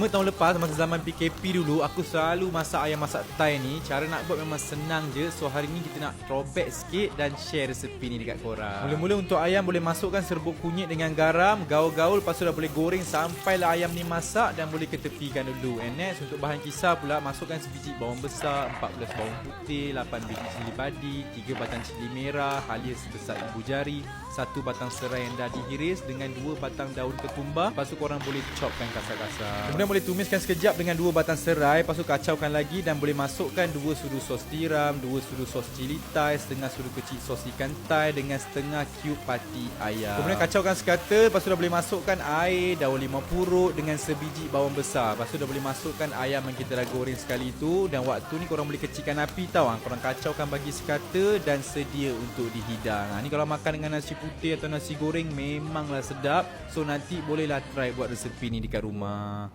Lima tahun lepas masa zaman PKP dulu aku selalu masak ayam masak Thai ni. Cara nak buat memang senang je. So hari ni kita nak throwback sikit dan share resepi ni dekat korang. Mula-mula untuk ayam boleh masukkan serbuk kunyit dengan garam gaul-gaul lepas tu dah boleh goreng sampailah ayam ni masak dan boleh ketepikan dulu. And next untuk bahan kisar pula masukkan sebiji bawang besar 14 bawang putih 8 biji cili padi 3 batang cili merah halia sebesar ibu jari satu batang serai yang dah dihiris dengan dua batang daun ketumbar. Lepas tu korang boleh chopkan kasar-kasar kemudian boleh tumiskan sekejap dengan dua batang serai. Lepas tu kacaukan lagi dan boleh masukkan dua sudu sos tiram dua sudu sos cili thai setengah sudu kecil sos ikan thai dengan setengah cube pati ayam. Kemudian kacaukan sekata lepas tu dah boleh masukkan air daun limau purut dengan sebiji bawang besar. Lepas tu dah boleh masukkan ayam yang kita dah goreng sekali tu dan waktu ni korang boleh kecilkan api tau. Ha. korang kacaukan bagi sekata dan sedia untuk dihidang. Ha. ni kalau makan dengan nasi putih atau nasi goreng memanglah sedap. So nanti bolehlah try buat resepi ni dekat rumah